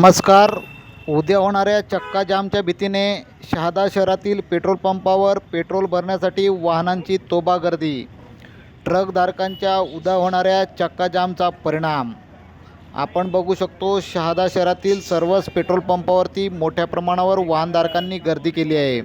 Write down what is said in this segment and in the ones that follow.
नमस्कार. उद्या होणाऱ्या चक्का जामच्या भीतीने शहादा शहरातील पेट्रोल पंपावर पेट्रोल भरण्यासाठी वाहनांची तोबा गर्दी ट्रकधारकांच्या उद्या होणाऱ्या चक्का जामचा परिणाम. आपण बघू शकतो शहादा शहरातील सर्वच पेट्रोल पंपावरती मोठ्या प्रमाणावर वाहनधारकांनी गर्दी केली आहे.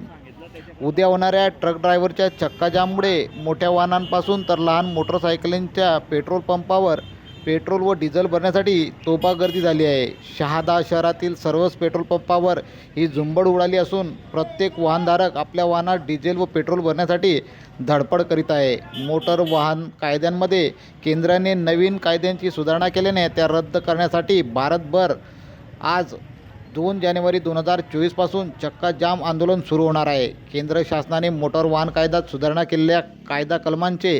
उद्या होणाऱ्या ट्रक ड्रायव्हरच्या चक्का जाममुळे मोठ्या वाहनांपासून तर लहान मोटरसायकलींच्या पेट्रोल पंपावर पेट्रोल व डिझेल भरण्यासाठी तोफा गर्दी झाली आहे. शहादा शहरातील सर्वच पेट्रोल पंपावर ही झुंबड उडाली असून प्रत्येक वाहनधारक आपल्या वाहनात डिझेल व पेट्रोल भरण्यासाठी धडपड करीत आहे. मोटर वाहन कायद्यांमध्ये केंद्राने नवीन कायद्यांची सुधारणा केल्याने त्या रद्द करण्यासाठी भारतभर आज दोन जानेवारी दोन हजार चोवीसपासून चक्का जाम आंदोलन सुरू होणार आहे. केंद्र शासनाने मोटार वाहन कायद्यात सुधारणा केलेल्या कायदा कलमांचे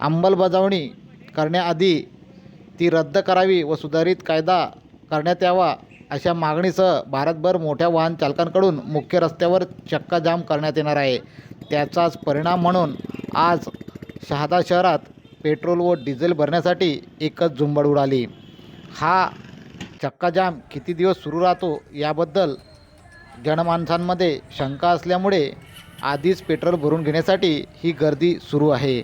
अंमलबजावणी करण्याआधी ती रद्द करावी व सुधारित कायदा करण्यात यावा अशा मागणीसह भारतभर मोठ्या वाहन चालकांकडून मुख्य रस्त्यावर चक्काजाम करण्यात येणार आहे. त्याचाच परिणाम म्हणून आज शहादा शहरात पेट्रोल व डिझेल भरण्यासाठी एकच झुंबड उडाली. हा चक्काजाम किती दिवस सुरू राहतो याबद्दल जनमानसांमध्ये शंका असल्यामुळे आधीच पेट्रोल भरून घेण्यासाठी ही गर्दी सुरू आहे.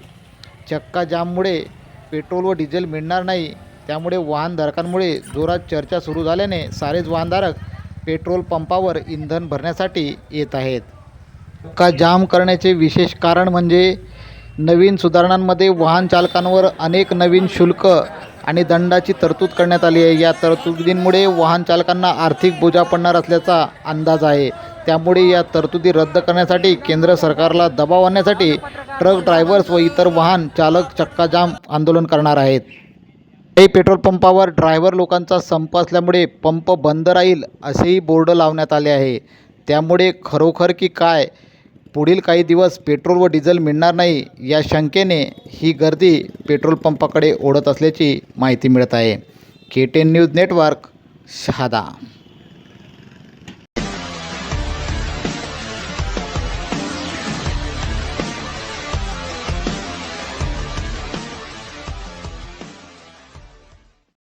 चक्काजाममुळे पेट्रोल व डिझेल मिळणार नाही त्यामुळे वाहनधारकांमुळे जोरात चर्चा सुरू झाल्याने सारेच वाहनधारक पेट्रोल पंपावर इंधन भरण्यासाठी येत आहेत. का जाम करण्याचे विशेष कारण म्हणजे नवीन सुधारणांमध्ये वाहन चालकांवर अनेक नवीन शुल्क आणि दंडाची तरतूद करण्यात आली आहे. या तरतुदींमुळे वाहन चालकांना आर्थिक बोजा पडणार असल्याचा अंदाज आहे. त्यामुळे या तरतुदी रद्द करण्यासाठी केंद्र सरकारला दबाव आणण्यासाठी ट्रक ड्रायव्हर्स व इतर वाहन चालक चक्का जाम आंदोलन करणार आहेत. हे पेट्रोल पंपावर ड्रायव्हर लोकांचा संप असल्यामुळे पंप बंद राहील असेही बोर्ड लावण्यात आले आहे. त्यामुळे खरोखर की काय? पुढील काही दिवस पेट्रोल व डिझेल मिळणार नाही या शंकेने ही गर्दी पेट्रोल पंपाकडे ओढत असल्याची माहिती मिळत आहे. K ten news network Shahada.